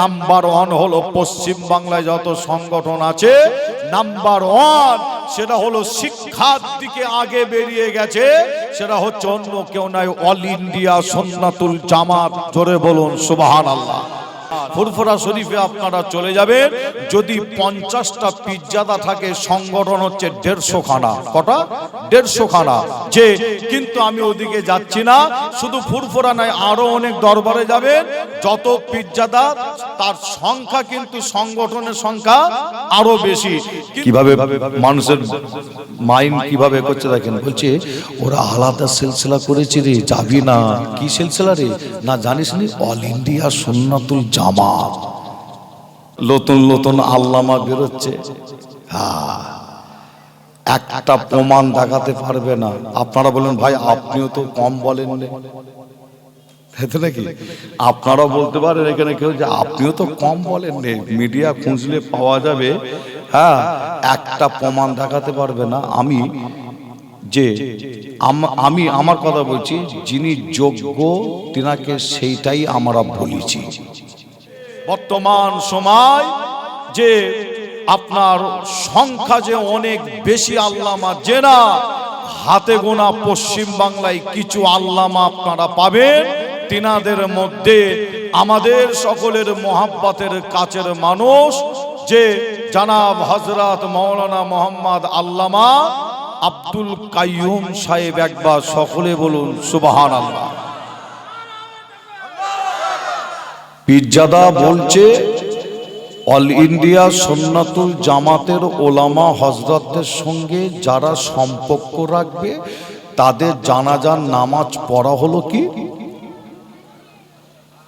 Number one হলো পশ্চিম বাংলায় যত সংগঠন আছে নাম্বার ওয়ান সেটা হলো শিক্ষার দিকে আগে বেরিয়ে গেছে, সেটা হচ্ছে অন্য কেউ নাই অল ইন্ডিয়া সন্নাতুল জামাত জোরে বলুন সুবাহান আল্লাহ ফুরফুরা শরীফে আপনারা চলে যাবেন। যদি পঞ্চাশটা পিজ্জাদা থাকে সংগঠন হচ্ছে দেড়শো খানা কটা? দেড়শো খানা যে কিন্তু আমি ওদিকে যাচ্ছি না। শুধু ফুরফুরা নয় আরও অনেক দরবারে যাবেন। যত পিজ্জাদা তার সংখ্যা কিন্তু সংগঠনের সংখ্যা আরও বেশি। কীভাবে মানুষের মাইন্ড কীভাবে করছে দেখেন? বলছে ওরা আলাদা সিলসিলা করেছে রে যাবি না? কি সিলসিলা রে? না জানিস নি? অল ইন্ডিয়া সুন্নাতুল জামাত নতুন নতুন আল্লামা বেরোচ্ছে। একটা প্রমাণ দেখাতে পারবে না। আপনারা বলেন ভাই, আপনিও তো কম বলেন নাকি? আপনারা বলতে পারেন এখানে কেউ যে, আপনিও তো কম বলেন মিডিয়া খুঁজলে পাওয়া যাবে। হ্যাঁ একটা প্রমাণ দেখাতে পারবে না। আমি যে আমি আমার কথা বলছি, যিনি যোগ্য, তিনাকে সেইটাই আমরা বলেছি। বর্তমান সময় যে আপনার সংখ্যা যে অনেক বেশি আল্লামা জেনা, হাতে গোনা পশ্চিম বাংলায় কিছু আল্লামা আপনারা পাবেন। তিনাদের মধ্যে আমাদের সকলের মোহাব্বতের কাছের মানুষ যে জানাব হজরত মৌলানা মোহাম্মদ আল্লামা আব্দুল কাইয়ুম সাহেব একবার সকলে বলুন সুবাহান আল্লাহ পিজ্জাদা বলছে অল ইন্ডিয়া সন্ন্যাতুল জামাতের ওলামা হজরতদের সঙ্গে যারা সম্পর্ক রাখবে তাদের জানাজার নামাজ পড়া হলো কি?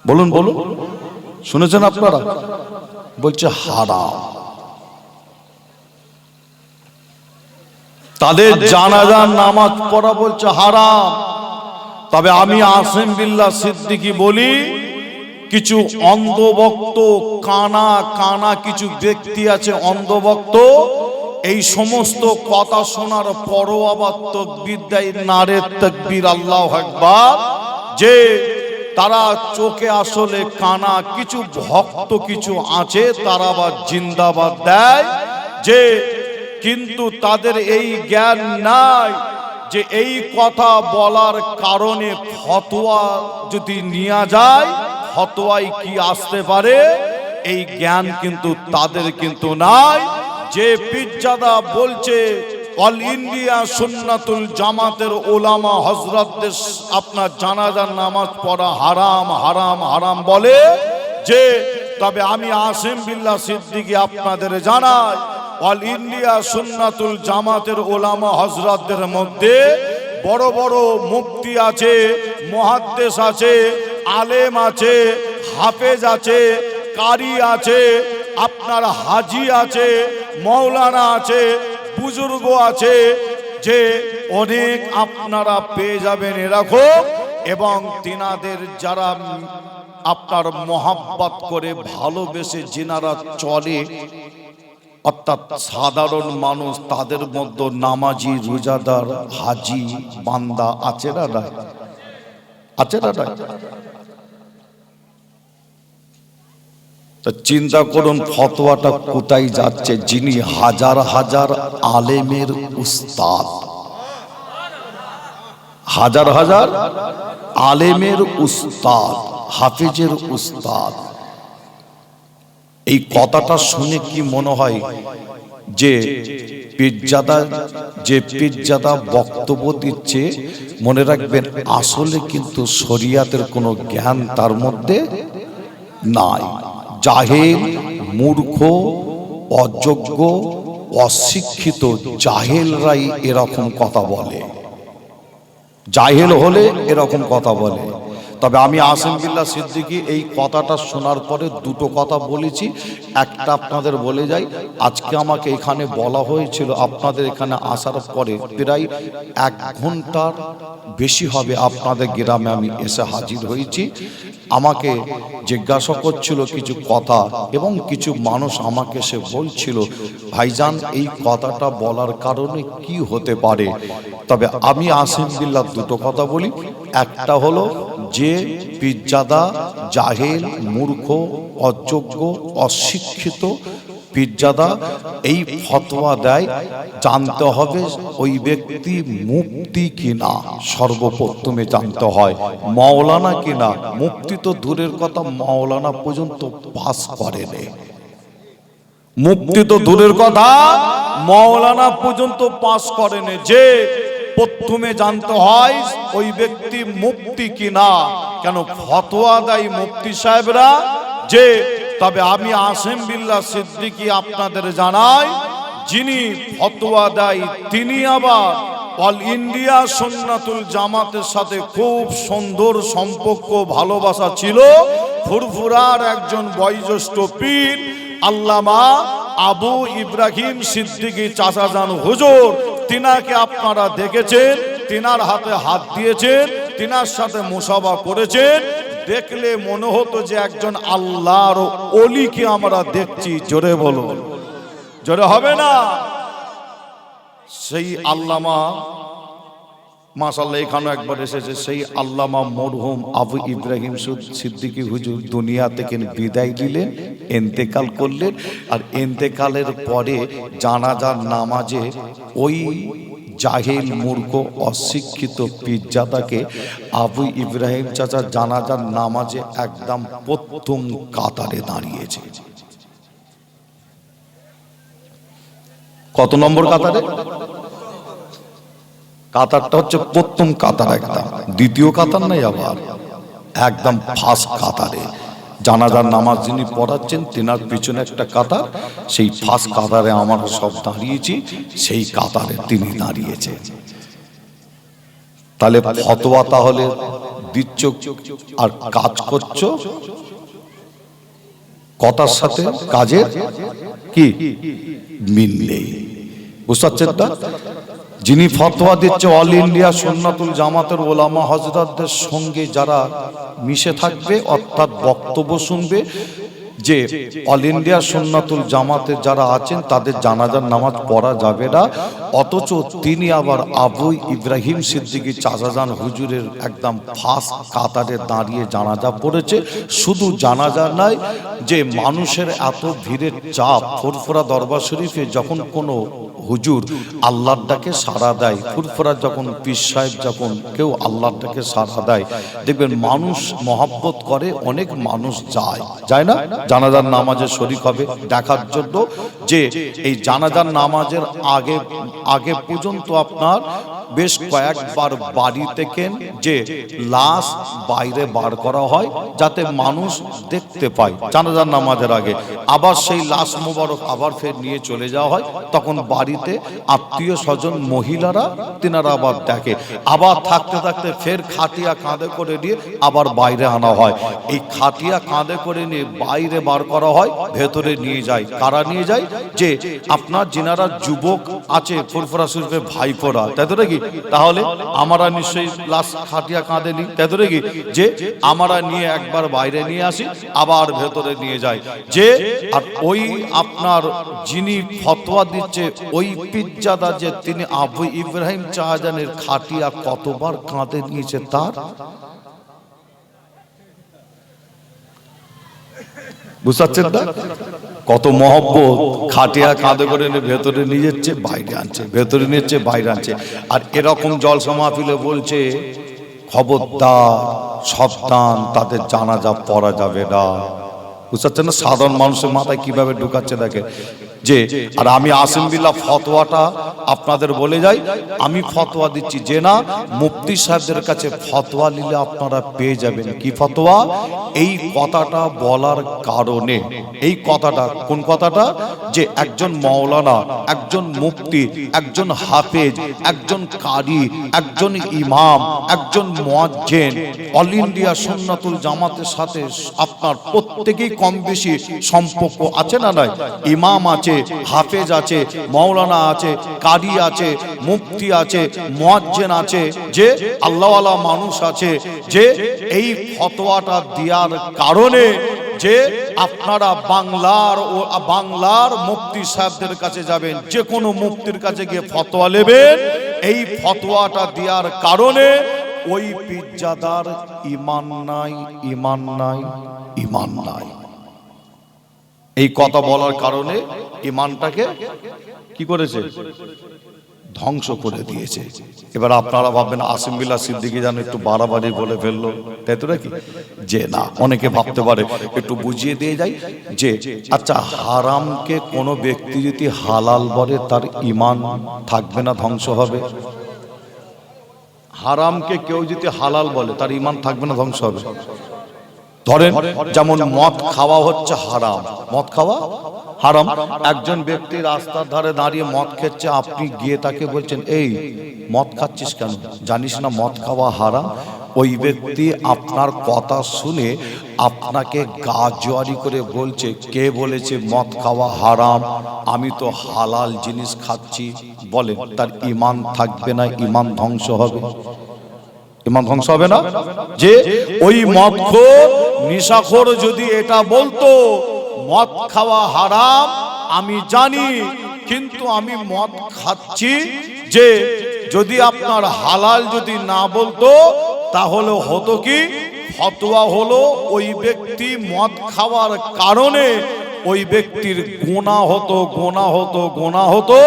বলুন বলুন। শুনেছেন আপনারা? বলছে হারা তাদের জানাজার নামাজ পড়া বলছে হারাম। তবে আমি আসেম বিল্লাহ সিদ্দিকি বলি কিছু অন্ধভক্ত, কানা কানা কিছু ব্যক্তি আছে অন্ধভক্ত। এই সমস্ত কথা শোনার পরও আবার তকবির দেয় নারে তকবির, আল্লাহ একবার যে তারা চোখে আসলে কানা কিছু ভক্ত কিছু আছে, তারা আবার জিন্দাবাদ দেয়। যে কিন্তু তাদের এই জ্ঞান নাই যে এই কথা বলার কারণে ফতোয়া যদি নেওয়া যায় ফতোয়ায় কি আসতে পারে? এই জ্ঞান কিন্তু তাদের কিন্তু নাই। যে পিজ্জাদা বলছে, অল ইন্ডিয়া সুন্নাতুল জামাতের ওলামা হজরতদের আপনার জানাজার নামাজ পড়া হারাম হারাম হারাম বলে যে, তবে আমি আসিম বিল্লাহ সিদ্দিকি আপনাদের জানাই, অল ইন্ডিয়া সুন্নাতুল জামাতের ওলামা হজরতদের মধ্যে বড় বড় মুক্তি আছে মহাদ্দেশ আছে আলেম আছে, হাফেজ আছে, কারি আছে, আপনার হাজি আছে, মৌলানা আছে, বুজুর্গ আছে, যে অনেক আপনারা পেয়ে যাবেন এরকম, এবং তিনাদের যারা আপনার মহাব্বত করে ভালোবেসে যিনারা চলে, অর্থাৎ সাধারণ মানুষ, তাদের মধ্যে নামাজি, রোজাদার, হাজি, বান্দা আছে না আছে না নাই চিন্তা করুন, ফতোয়াটা কোথায় যাচ্ছে? যিনি হাজার হাজার আলেমের উস্তাদ। হাজার হাজার আলেমের উস্তাদ, হাফিজের উস্তাদ। এই কথাটা শুনে কি মনে হয় যে পিজ্জাদা যে পিজ্জাদা বক্তব্য দিচ্ছে, মনে রাখবেন আসলে কিন্তু শরিয়াতের কোনো জ্ঞান তার মধ্যে নাই। জাহেল মূর্খ অযোগ্য অশিক্ষিত জাহেলরাই এরকম কথা বলে। জাহেল হলে এরকম কথা বলে। তবে আমি আসিম বিল্লাহ সিদ্দিকি এই কথাটা শোনার পরে দুটো কথা বলেছি। একটা আপনাদের বলে যাই, আজকে আমাকে এখানে বলা হয়েছিল আপনাদের এখানে আসার পরে প্রায় এক ঘণ্টার বেশি হবে আপনাদের গ্রামে আমি এসে হাজির হয়েছি। আমাকে জিজ্ঞাসা করছিল কিছু কথা এবং কিছু মানুষ আমাকে সে বলছিল, ভাইজান, এই কথাটা বলার কারণে কি হতে পারে? তবে আমি আসিম বিল্লাহ দুটো কথা বলি। একটা হলো যে পিজ্জাদা জাহেল, মূর্খ, অযোগ্য, অশিক্ষিত পিজ্জাদা এই ফতোয়া দেয়, জানতে হবে ওই ব্যক্তি মুক্তি কিনা, সর্বপ্রথমে জানতে হয়, মাওলানা কিনা। মুক্তি তো দূরের কথা, মাওলানা পর্যন্ত পাস করেনি। মুক্তি তো দূরের কথা মৌলানা পর্যন্ত পাস করেনি। যে প্রথমে জানতে হয় ওই ব্যক্তি মুক্তি কিনা। কেন ফতোয়া দেয় মুফতি সাহেবরা? যে, তবে আমি আসেম বিল্লাহ সিদ্দিকি আপনাদের জানাই, যিনি ফতোয়া দেয় তিনি আবার অল ইন্ডিয়া সন্ন্যাতুল জামাতের সাথে খুব সুন্দর সম্পর্ক, ভালোবাসা ছিল। ফুরফুরার একজন বয়োজ্যেষ্ঠ পীর, আল্লামা আবু ইব্রাহিম সিদ্দিকী চাচাজান হুজুর তিনাকে আপনারা দেখেছেন, তিনার হাতে হাত দিয়েছেন, তিনার সাথে মুসাবা করেছেন। দেখলে মনে হতো যে একজন আল্লাহর অলিকে আমরা দেখছি, জোরে বলো। জোরে হবে না? সেই আল্লামা মাসাল্লাহ এখানেও একবার এসেছে সেই আল্লামা মরহুম আবু ইব্রাহিম সুদ- সিদ্দিকী হুজুর দুনিয়া থেকে বিদায় দিলেন এন্তেকাল করলেন, আর এন্তেকালের পরে জানাজার নামাজে ওই জাহিল মূর্খ অশিক্ষিত পিজ্জাদাকে আবু ইব্রাহিম চাচা জানাজার নামাজে একদম প্রথম কাতারে দাঁড়িয়েছে। কত নম্বর কাতারে? কাতারটা হচ্ছে প্রথম কাতার একদম। দ্বিতীয় কাতার নাই আবার। একদম ফার্স্ট কাতারে। জানাজার নামাজ যিনি পড়াচ্ছেন, তেনার পিছনে একটা কাতার। সেই ফার্স্ট কাতারে আমরা সব দাঁড়িয়েছি, সেই কাতারে তিনি দাঁড়িয়েছে তাহলে ফতোয়া তাহলে দিচ্ছ আর কাজ করছ? কথার সাথে কাজের কি? মিল নেই। বুঝতে পারছেন যিনি ফতোয়া দিচ্ছে অল ইন্ডিয়া সুন্নাতুল জামাতের ওলামা হজরতদের সঙ্গে যারা মিশে থাকবে, অর্থাৎ বক্তব্য শুনবে, যে অল ইন্ডিয়া সুন্নাতুল জামাতের যারা আছেন, তাদের জানাজার নামাজ পড়া যাবে না। অথচ তিনি আবার আবু ইব্রাহিম সিদ্দিকী চাচাজান হুজুরের একদম ফার্স্ট কাতারে দাঁড়িয়ে জানাজা পড়েছে। শুধু জানাজা নাই, যে মানুষের এত ভিড়ের চাপ, ফোরফোরা দরবার শরীফে যখন কোনো হুজুর, আল্লাহর ডাকে সাড়া দেয়। ফুরফুরা যখন পীর সাহেব যখন কেউ আল্লাহর ডাকে সাড়া দেয়, দেখবেন মানুষ মহাব্বত করে, অনেক মানুষ যায়। যায় না? জানাজার নামাজে শরিক হবে, দেখার জন্য যে এই জানাজার নামাজের আগে আগে পর্যন্ত আপনার বেশ কয়েকবার বাড়ি থেকে যে লাশ বাইরে বার করা হয় যাতে মানুষ দেখতে পায় জানাজার নামাজের আগে। আবার সেই লাশ মোবারক আবার ফের নিয়ে চলে যাওয়া হয়। তখন বাড়িতে আত্মীয় স্বজন মহিলারা তিনারা আবার দেখে। আবার থাকতে থাকতে ফের খাটিয়া কাঁধে করে নিয়ে আবার বাইরে আনা হয়। এই খাটিয়া কাঁধে করে নিয়ে বাইরে বার করা হয়, ভেতরে নিয়ে যায়। কারা নিয়ে যায়? যে আপনার যিনারা যুবক আছে, ফুরফুরা শরীফের ভাইপোরা তাই তো নাকি তাহলে আমরা নিশ্চয়ই লাশ খাটিয়া কাঁধে নিই তাই তো নাকি যে আমরা নিয়ে একবার বাইরে নিয়ে আসি, আবার ভেতরে নিয়ে যাই। যে আর ওই আপনার যিনি ফতোয়া দিচ্ছে, ওই পিজ্জাদা যে তিনি আবু ইব্রাহিম চাহাজানের খাটিয়া কতবার কাঁধে নিয়েছে তার? বুঝতে না? কত মহব্বত, খাটিয়া কাঁধে করে ভেতরে নিয়ে যাচ্ছে, বাইরে আনছে, ভেতরে নিচ্ছে বাইরে আনছে। আর এরকম জল মাহফিলে বলছে, খবরদার সবদান তাদের জানা যা পড়া যাবে না। বুঝতে না? সাধারণ মানুষের মাথায় কীভাবে ঢুকাচ্ছে দেখে যে আর আমি আসিম বিল্লাহ ফতোয়াটা আপনাদের বলে যাই আমি ফতোয়া দিচ্ছি যে না মুফতি সাহেবদের কাছে ফতোয়া নিলে আপনারা পেয়ে যাবেন। কি ফতোয়া? এই কথাটা বলার কারণে। এই কথাটা কোন কথাটা? যে একজন মাওলানা একজন মুফতি একজন হাফেজ একজন কারি একজন ইমাম একজন মুয়াজ্জিন অল ইন্ডিয়া সুন্নাতুল জামাতের সাথে আপনার প্রত্যেকেই কম বেশি সম্পর্ক আছে না নয় ইমাম আছে হাফেজ আছে, মাওলানা আছে কারি আছে, মুফতি আছে, মুয়াজ্জিন আছে, যে আল্লাহওয়ালা মানুষ আছে, যে এই ফতোয়াটা দেওয়ার কারণে যে আপনারা বাংলার ও বাংলার মুফতি সাহেবদের কাছে যাবেন, যে কোনো মুফতির কাছে গিয়ে ফতোয়া নেবেন, এই ফতোয়াটা দেওয়ার কারণে ওই পিজ্জাদার ইমান নাই ইমান নাই ইমান নাই। এই কথা বলার কারণে ইমানটাকে কি করেছে? ধ্বংস করে দিয়েছে। এবার আপনারা ভাববেন, আসিম বিল্লা সিদ্দিকি যেন একটু বাড়াবাড়ি বলে ফেলল। তাই তো নাকি? যে না, অনেকে ভাবতে পারে, একটু বুঝিয়ে দিয়ে যায় যে আচ্ছা হারামকে কোনো ব্যক্তি যদি হালাল বলে, তার ইমান থাকবে না, ধ্বংস হবে? হারামকে কেউ যদি হালাল বলে, তার ইমান থাকবে না, ধ্বংস হবে? ধরেন যেমন মদ খাওয়া হচ্ছে হারাম। মদ খাওয়া হারাম। একজন ব্যক্তি রাস্তার ধারে দাঁড়িয়ে মদ খেচ্ছে আপনি গিয়ে তাকে বলছেন এই মদ খাচ্ছিস কেন? জানিস না মদ খাওয়া হারাম? ওই ব্যক্তি আপনার কথা শুনে আপনাকে গা জোয়ারি করে বলছে কে বলেছে মদ খাওয়া হারাম? আমি তো হালাল জিনিস খাচ্ছি। বলে তার ইমান থাকবে না ইমান ধ্বংস হবে। ইমান ধ্বংস হবে না? যে ওই মদখোর নিশাখোর যদি এটা বলতো, মদ খাওয়া হারাম, আমি জানি, কিন্তু আমি মদ খাচ্ছি যে যদি আপনার হালাল যদি না বলতো, তাহলে হতো কি? ফতোয়া হলো ওই ব্যক্তি মদ খাওয়ার কারণে ওই ব্যক্তির গোনা হতো গোনা হতো গোনা হতো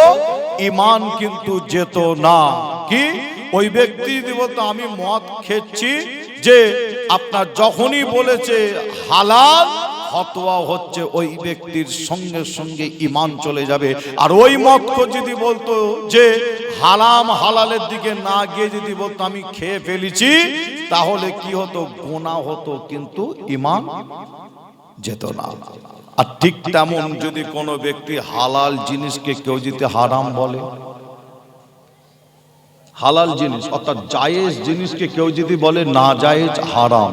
ইমান কিন্তু যেত না। কি? ওই ব্যক্তি বলতো আমি মদ খেচ্ছি যে আপনার যখনই বলেছে হালাল, ফতোয়া হচ্ছে ওই ব্যক্তির সঙ্গে সঙ্গে ইমান চলে যাবে। আর ওই মত যদি বলতো যে হালাম হালালের দিকে না গিয়ে যদি বলতো আমি খেয়ে ফেলেছি, তাহলে কি হতো? গোনা হতো, কিন্তু ইমান যেত না। আর ঠিক তেমন যদি কোনো ব্যক্তি হালাল জিনিসকে কেউ যদি হারাম বলে হালাল জিনিস, অর্থাৎ জায়েজ জিনিসকে কেউ যদি বলে না জায়েজ, হারাম।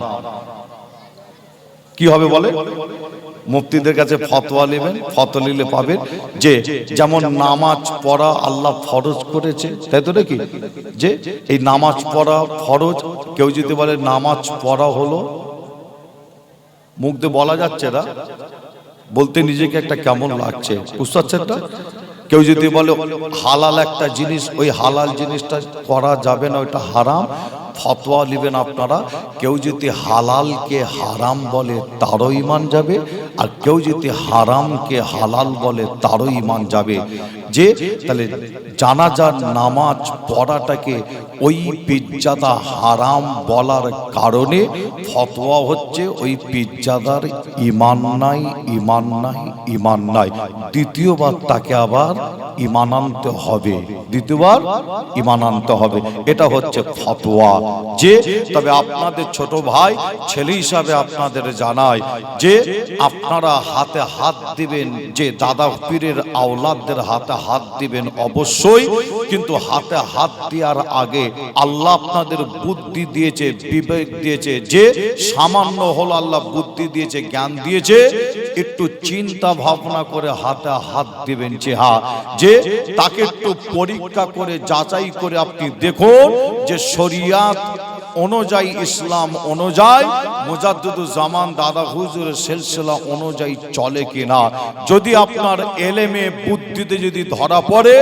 কি হবে বলে? মুফতিদের কাছে ফতোয়া নেবেন, ফতোয়া নিলে পাবেন যে, যেমন নামাজ পড়া আল্লাহ ফরজ করেছে, তাই তো নাকি? যে, এই নামাজ পড়া ফরজ, কেউ যদি বলে নামাজ পড়া হলো, মুখ দিয়ে বলা যাচ্ছে না, বলতে নিজেকে একটা কেমন লাগছে, বুঝতে পারছেন কেউ যদি বলে হালাল একটা জিনিস ওই হালাল জিনিসটা করা যাবে না ওইটা হারাম। ফতোয়া নেবেন আপনারা। কেউ যদি হালালকে হারাম বলে তারও ইমান যাবে। আর কেউ যদি হারামকে হালাল বলে তারও ইমান যাবে। যে তাহলে জানাজার নামাজ পড়াটাকে ওই পিজ্জাদা হারাম বলার কারণে ফতোয়া হচ্ছে ওই পিজ্জাদার ইমান নাই ইমান নাই ইমান নাই। দ্বিতীয়বার তাকে আবার ইমান আনতে হবে। দ্বিতীয়বার ইমান আনতে হবে। এটা হচ্ছে ফতোয়া। যে, তবে আপনাদের ছোট ভাই, ছেলে হিসাবে আপনাদের জানায় যে, আপনারা হাতে হাত দিবেন, যে দাদা পীরের আওলাদদের হাতে হাত দিবেন অবশ্যই, কিন্তু হাতে হাত দেওয়ার আগে আল্লাহ আপনাদের বুদ্ধি দিয়েছে, বিবেক দিয়েছে, যে সামান্য হলো আল্লাহ বুদ্ধি দিয়েছে, জ্ঞান দিয়েছে, একটু চিন্তা ভাবনা করে হাতে হাত দিবেন যে হা যে তাকে একটু পরীক্ষা করে, যাচাই করে আপনি দেখুন যে শরিয়াত অনুযায়ী, ইসলাম অনুযায়ী জামান, দাদা হুজুরের সিলসিলা অনুযায়ী চলে কিনা। যদি আপনার এলেমে, বুদ্ধিতে যদি ধরা পড়ে,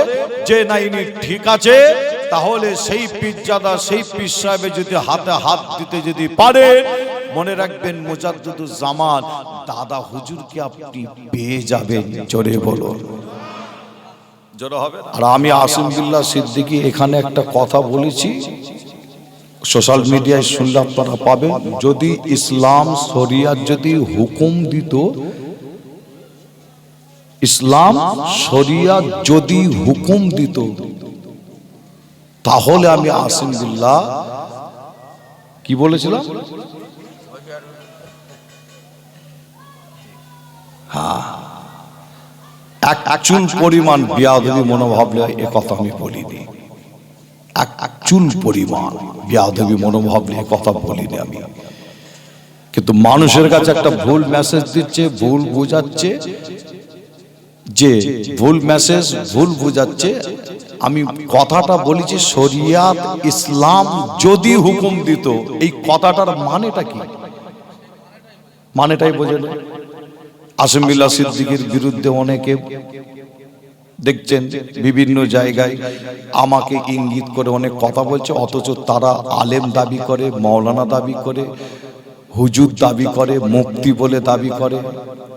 যে না ইনি ঠিক আছে তাহলে সেই পিজ্জাদা সেই পীর সাহেবের যদি হাতে হাত দিতে যদি পারে মনে রাখবেন মুজাদ্দুদুল জামান দাদা হুজুরকে আপনি পেয়ে যাবেন জোরে বলুন। আর আমি আসিম বিল্লাহ সিদ্দিকী এখানে একটা কথা বলেছি। সোশ্যাল মিডিয়ায় শুনলে আপনারা পাবেন যদি ইসলাম শরিয়াত যদি হুকুম দিত ইসলাম শরিয়াত যদি হুকুম দিত তাহলে আমি আসিম বিল্লাহ। কি বলেছিলাম এক এক চুল পরিমাণ বিয়াদবি মনোভাব নিয়ে এ কথা আমি বলিনি। এক চুল পরিমাণ বিয়াদবি মনোভাব নিয়ে কথা বলিনি আমি। কিন্তু মানুষের কাছে একটা ভুল মেসেজ দিচ্ছে ভুল বোঝাচ্ছে যে ভুল মেসেজ ভুল বোঝাচ্ছে আমি কথাটা বলেছি শরিয়াত ইসলাম যদি হুকুম দিত, এই কথাটার মানেটা কি? মানেটাই বোঝেন। না আসিম বিল্লাহ সিদ্দিকের বিরুদ্ধে অনেকে দেখছেন বিভিন্ন জায়গায় আমাকে ইঙ্গিত করে অনেক কথা বলছে, অথচ তারা আলেম দাবি করে মৌলানা দাবি করে, হুজুর দাবি করে মুক্তি বলে দাবি করে।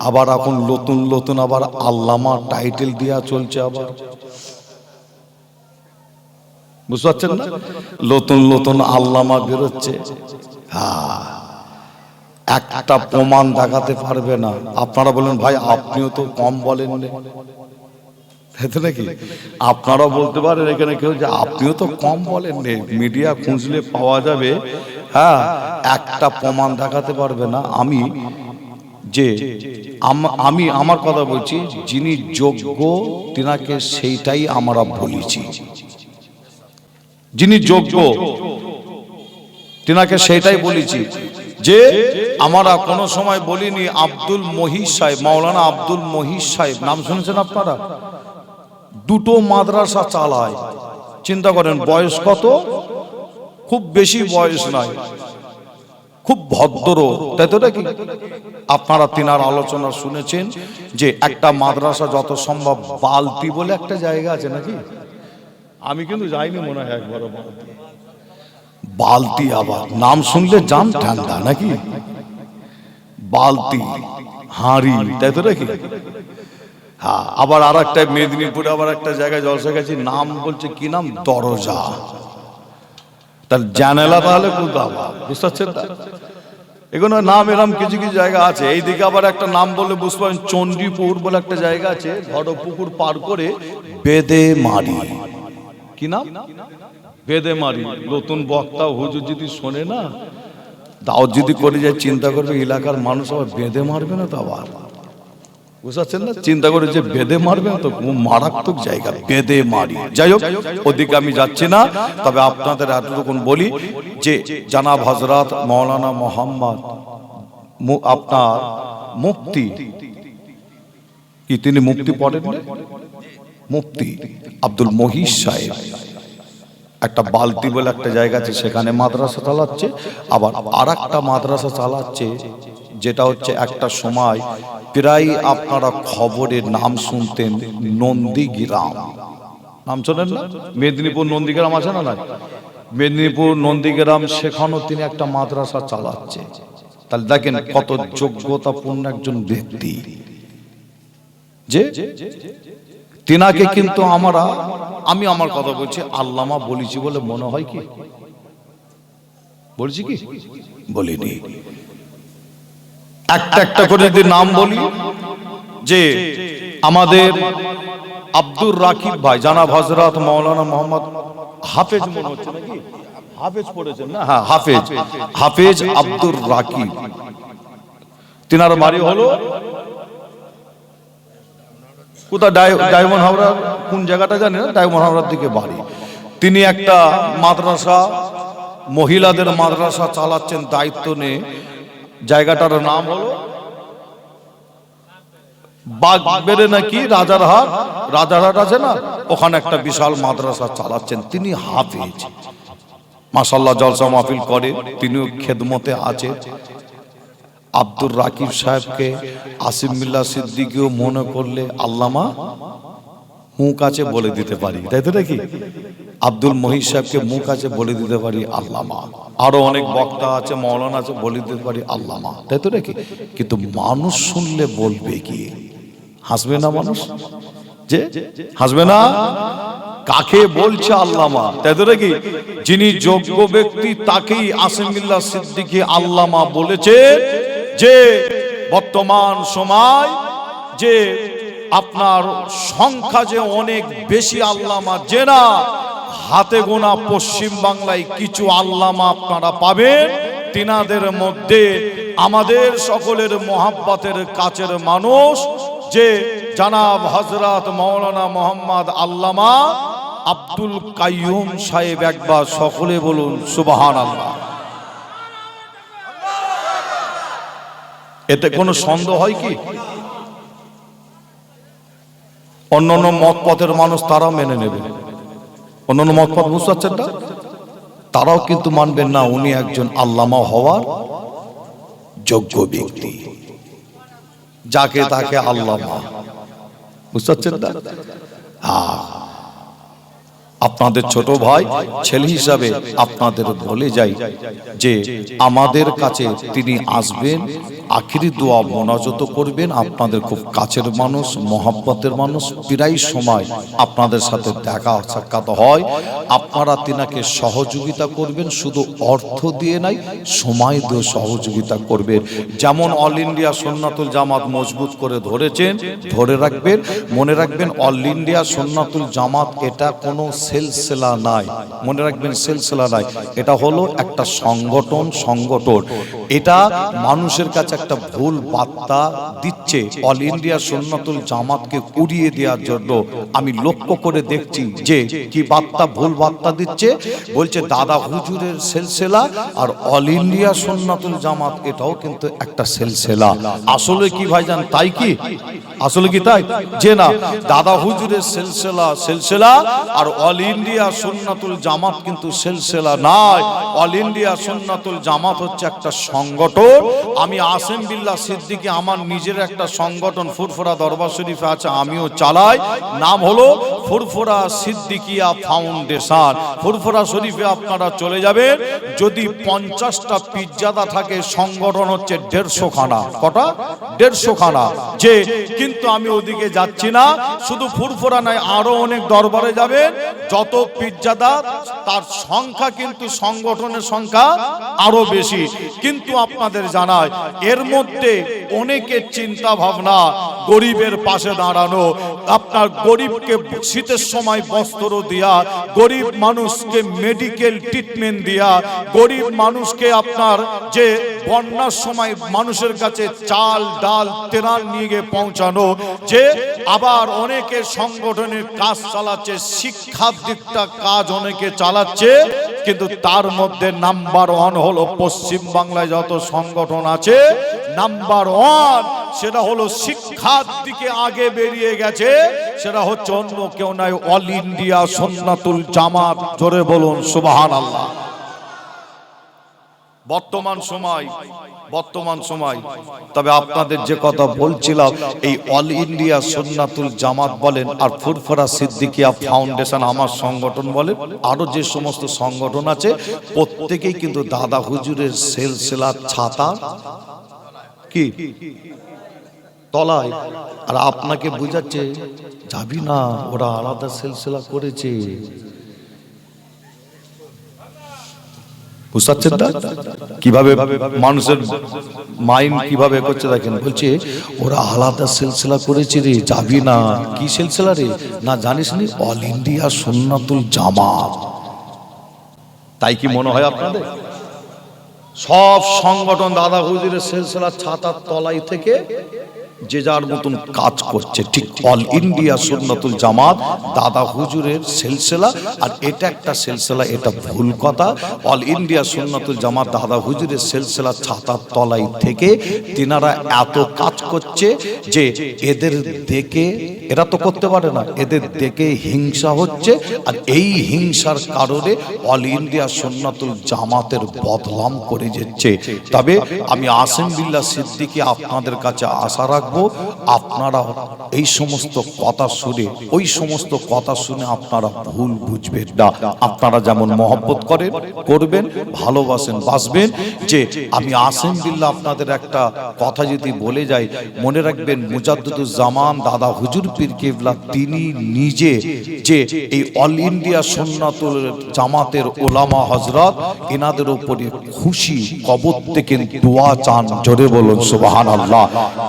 আবার এখন নতুন নতুন আবার আল্লামা টাইটেল দেওয়া চলছে আবার। বুঝতে পারছেন না? নতুন নতুন আল্লামা বেরোচ্ছে। হ্যাঁ একটা প্রমাণ দেখাতে পারবে না। আপনারা বলেন, ভাই, আপনিও তো কম বলেন। নাকি? আপনারা বলতে পারেন এখানে কেউ যে, আপনিও তো কম বলেন। মিডিয়া খুঁজলে পাওয়া যাবে। হ্যাঁ একটা প্রমাণ দেখাতে পারবে না। আমি যে আমি আমার কথা বলছি, যিনি যোগ্য, তিনাকে সেইটাই আমরা বলেছি। যিনি যোগ্য, তিনাকে সেটাই বলেছি যে আমরা কোনো সময় বলিনি আব্দুল মহিষ সাহেব, মাওলানা আব্দুল মহিষ সাহেব। নাম শুনেছেন আপনারা? দুটো মাদ্রাসা চালায়। চিন্তা করেন, বয়স কত? খুব বেশি বয়স নয়। খুব ভদ্র। তাই তো নাকি? আপনারা তিনার আলোচনা শুনেছেন যে একটা মাদ্রাসা যত সম্ভব বালতি বলে একটা জায়গা আছে নাকি? আমি কিন্তু যাইনি মনে হয় একবার বালতি বালতি আবার। নাম শুনলে জান ঠান্ডা নাকি? বালতি হাঁড়ি তাই তো নাকি? হ্যাঁ আবার আর একটা মেদিনীপুরে আবার একটা জায়গায় জলসা গেছি নাম বলছে কি নাম? দরজা। তার জানালা তাহলে কোথাও বুঝতে পারছেন না? এগুলো নাম এরম কিছু কিছু জায়গা আছে। এইদিকে আবার একটা নাম বললে বুঝতে পারেন চণ্ডীপুর বলে একটা জায়গা আছে ধরো পুকুর পার করে বেদে মারি। কি নাম? বেদে মারি। নতুন বক্তা, হুজুর যদি শোনে না দাও যদি করে যায়, চিন্তা করবে এলাকার মানুষ আবার বেঁধে মারবে না তো আবার? পারছেন না? চিন্তা করে যে বেঁধে মারবে তো মারাত্মক জায়গা। বেঁধে মারি। যাই হোক, ওদিকে আমি যাচ্ছি না, তবে আপনাদের এতটুকুন বলি যে জানাব হজরত মৌলানা মোহাম্মদ আপনার মুক্তি কি তিনি মুক্তি পড়েন মুক্তি আব্দুল মহিষ সাহেব। একটা বালতি বলে একটা জায়গা আছে, সেখানে মাদ্রাসা চালাচ্ছে, আবার আর একটা মাদ্রাসা চালাচ্ছে, যেটা হচ্ছে একটা সময় প্রায় আপনারা খবরের নাম শুনতেন নন্দীগ্রাম। নাম শোনেন না? মেদিনীপুর নন্দীগ্রাম আছে না না মেদিনীপুর নন্দীগ্রাম, সেখানেও তিনি একটা মাদ্রাসা চালাচ্ছে। তাহলে দেখেন কত যোগ্যতাপূর্ণ একজন ব্যক্তি। যে? তিনাকে কিন্তু আমরা আমি আমার কথা বলছি আল্লামা বলেছি বলে মনে হয় কি? বলছি কি? বলিনি। একটা একটা করে যদি নাম বলি যে আমাদের আব্দুর রাকিব ভাই জানাব হজরত মৌলানা মোহাম্মদ হাফেজ মনে হচ্ছে নাকি? হাফেজ পড়েছেন না? হ্যাঁ হাফেজ। হাফেজ আব্দুর রাকিব। তিনার বাড়ি হলো কোথায় ডায়মন্ড হাওড়ার কোন জায়গাটা জানি না ডায়মন্ড হাওড়ার দিকে বাড়ি। তিনি একটা মাদ্রাসা, মহিলাদের মাদ্রাসা চালাচ্ছেন দায়িত্ব নিয়ে। জায়গাটার নাম হলো বাগ বেড়ে নাকি রাজারহাট? রাজারহাট আছে না? ওখানে একটা বিশাল মাদ্রাসা চালাচ্ছেন। তিনি হাফিজ। মাসাল্লাহ জলসা মাহফিল করে, তিনিও খেদমতে আছে। আব্দুর রাকিব সাহেবকে আসিম মিল্লা মনে করলে আল্লামা মুখ আছে বলে দিতে পারি, তাই তো নাকি? আব্দুল মহিষ সাহেবকে মুখ আছে বলে দিতে পারি আল্লামা। আরও অনেক বক্তা আছে, মৌলানা আছে, বলে দিতে পারি আল্লামা, তাই তো নাকি? কিন্তু মানুষ শুনলে বলবে কি? হাসবে না মানুষ? যে, হাসবে না? কাকে বলছে আল্লামা, তাই তো নাকি? যিনি যোগ্য ব্যক্তি তাকেই আসিমিল্লা সিদ্দিকী আল্লামা বলেছে। যে বর্তমান সময়, যে আপনার সংখ্যা যে অনেক বেশি আল্লামা জেনা, হাতে গোনা পশ্চিম বাংলায় কিছু আল্লামা আপনারা পাবেন। তিনাদের মধ্যে আমাদের সকলের মোহাব্বতের কাছের মানুষ, যে জানাব হজরত মৌলানা মোহাম্মদ আল্লামা আব্দুল কাইয়ুম সাহেব একবার সকলে বলুন সুবাহান আল্লাহ এতে কোনো সন্দেহ হয় কি? অন্য মত পথের মানুষ তারাও মেনে নেবে। অন্য মত পথ বুঝতে পারছেন না তারাও কিন্তু মানবেন না উনি একজন আল্লামা হওয়ার যোগ্য ব্যক্তি। যাকে তাকে আল্লামা বুঝতে পারছেন না হ্যাঁ। আপনাদের ছোট ভাই, ছেলে হিসাবে আপনাদের বলে যাই যে, আমাদের কাছে তিনি আসবেন, আখিরি দোয়া মোনাজত করবেন, আপনাদের খুব কাছের মানুষ, মহাব্বতের মানুষ। প্রায় সময় আপনাদের সাথে দেখা সাক্ষাৎ হয়। আপনারা তিনাকে সহযোগিতা করবেন, শুধু অর্থ দিয়ে নাই, সময় দিয়ে সহযোগিতা করবেন। যেমন অল ইন্ডিয়া সন্ন্যাতুল জামাত মজবুত করে ধরেছেন, ধরে রাখবেন, মনে রাখবেন অল ইন্ডিয়া সন্ন্যাতুল জামাত এটা কোনো সেলসেলা নাই। মনে রাখবেন সেলসেলা নাই। এটা হলো একটা সংগঠন সংগঠন। এটা মানুষের কাছে একটা ভুল বার্তা দিচ্ছে। অল ইন্ডিয়া সন্ন্যাতুল জামাতকে উড়িয়ে দেওয়ার জন্য আমি লক্ষ্য করে দেখছি যে কি বার্তা, ভুল বার্তা দিচ্ছে। বলছে, দাদা হুজুরের সেলসেলা আর অল ইন্ডিয়া সন্ন্যাতুল জামাত, এটাও কিন্তু একটা সেলসেলা। আসলে কি ভাই ভাইজান, তাই কি? আসলে কি তাই? যে না, দাদা হুজুরের সেলসেলা সেলসেলা আর অল ইন্ডিয়া সুন্নাতুল জামাত কিন্তু সেলসেলা নয় অল ইন্ডিয়া সুন্নাতুল জামাত হচ্ছে একটা সংগঠন। আমি আসেম বিল্লাহ সিদ্দিকী আমার নিজের একটা সংগঠন ফুরফুরা দরবার শরীফে আছে, আমিও চালাই। নাম হলো ফুরফুরা সিদ্দিকিয়া ফাউন্ডেশন। ফুরফুরা শরীফে আপনারা চলে যাবেন। যদি পঞ্চাশটা পিজ্জাদা থাকে, সংগঠন হচ্ছে দেড়শো খানা কটা? দেড়শো খানা যে, কিন্তু আমি ওদিকে যাচ্ছি না। শুধু ফুরফুরা নয়, আরও অনেক দরবারে যাবেন। যত পিজ্জাদা তার সংখ্যা কিন্তু সংগঠনের সংখ্যা আরও বেশি। কিন্তু আপনাদের জানায় এর মধ্যে অনেকের চিন্তা ভাবনা গরিবের পাশে দাঁড়ানো, আপনার গরিবকে শীতের সময় বস্ত্র দিয়া, গরিব মানুষকে মেডিকেল ট্রিটমেন্ট দিয়া, গরিব মানুষকে আপনার যে বন্যার সময় মানুষের কাছে চাল, ডাল তেরাল নিয়ে গিয়ে পৌঁছানো, যে আবার অনেকে সংগঠনের কাজ চালাচ্ছে শিক্ষার দিকটা কাজ অনেকে চালাচ্ছে, কিন্তু তার মধ্যে নাম্বার ওয়ান হলো পশ্চিম বাংলায় যত সংগঠন আছে নাম্বার ওয়ান সেটা হলো শিক্ষার দিকে আগে বেরিয়ে গেছে, সেটা হচ্ছে অন্য কেউ নাই অল ইন্ডিয়া সন্নাতুল জামাত জোরে বলুন সুবাহান আল্লাহ বর্তমান সময় বর্তমান সময়। তবে আপনাদের যে কথা বলছিলাম, এই অল ইন্ডিয়া সুন্নাতুল জামাত বলেন আর ফুরফুরা সিদ্দিকিয়া ফাউন্ডেশন আমার সংগঠন বলেন আরও যে সমস্ত সংগঠন আছে, প্রত্যেকেই কিন্তু দাদা হুজুরের সেলসেলার ছাতা। কি? তলায়। আর আপনাকে বুঝাচ্ছে, যাবি না, ওরা আলাদা সেলসেলা করেছে। বুঝতে পারছেন না? কীভাবে মানুষের মাইন্ড কীভাবে করছে দেখেন? বলছে, ওরা আলাদা সিলসিলা করেছে রে, যাবি না? কি সিলসিলা রে? না জানিস নি অল ইন্ডিয়া সুন্নাতুল জামাত তাই কি মনে হয় আপনাদের? সব সংগঠন দাদা হুজুরের সিলসিলা ছাতার তলাই থেকে যে যার মতন কাজ করছে, ঠিক অল ইন্ডিয়া সুন্নাতুল জামাত, দাদা হুজুরের সিলসিলা, আর এটা একটা সিলসিলা, এটা ভুল কথা। অল ইন্ডিয়া সুন্নাতুল জামাত দাদা হুজুরের সিলসিলা ছাতার তলাই থেকে তিনারা এত কাজ করছে যে এদের দেখে এরা তো করতে পারে না। এদের দেখে হিংসা হচ্ছে আর এই হিংসার কারণে অল ইন্ডিয়া সুন্নাতুল জামাতের বদলাম করে যাচ্ছে। তবে আমি আসেম বিল্লাহ সিদ্দিকি আপনাদের কাছে আশা রাখব, আপনারা এই সমস্ত কথা শুনে, ওই সমস্ত কথা শুনে আপনারা ভুল বুঝবেন না। আপনারা যেমন মহব্বত করেন, করবেন, ভালোবাসেন, বাসবেন যে আমি আসেম বিল্লাহ আপনাদের একটা কথা যদি বলে যাই মনে রাখবেন মুজাদ্দুদুজ জামান দাদা হুজুর পীর কেবলা, তিনি নিজে যে এই অল ইন্ডিয়া সন্ন্যাতুল জামাতের ওলামা হজরত এনাদের উপরে খুশি কবর থেকে দোয়া চান, জোরে বলুন সুবাহান আল্লাহ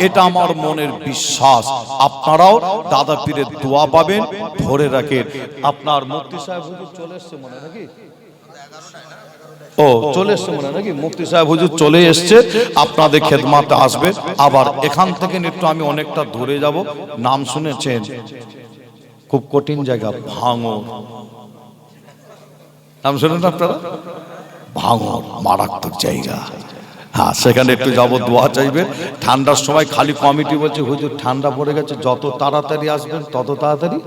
এটা আমার মনের বিশ্বাস। আপনারাও দাদা পীরের দোয়া পাবেন, ধরে রাখেন। আপনার মুক্তি সাহেব হুজুর চলে এসছে মনে নাকি? ও, চলে এসছে মনে নাকি? মুফতি সাহেব হুজুর চলে এসছে, আপনাদের খেদমাতে আসবে। আবার এখান থেকে একটু আমি অনেকটা দূরে যাব। নাম শুনেছেন? খুব কঠিন জায়গা, ভাঙর। নাম শুনেন আপনারা? ভাঙর, মারাত্মক জায়গা। হ্যাঁ সেখানে একটু যাব দোয়া চাইবে ঠান্ডার সময় খালি কমিটি বলছে, হুজুর, ঠান্ডা পড়ে গেছে, যত তাড়াতাড়ি আসবেন, তত তাড়াতাড়ি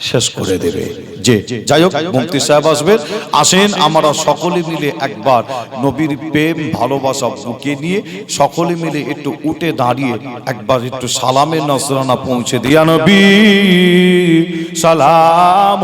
শেষ করে দেবে। যে যাই হোক মুক্তি সাহেব আসবে। আসেন, আমরা সকলে মিলে একবার নবীর প্রেম, ভালোবাসা বুকে নিয়ে সকলে মিলে একটু উঠে দাঁড়িয়ে একবার একটু সালামের নজরানা পৌঁছে দিয়া নবী। সালাম।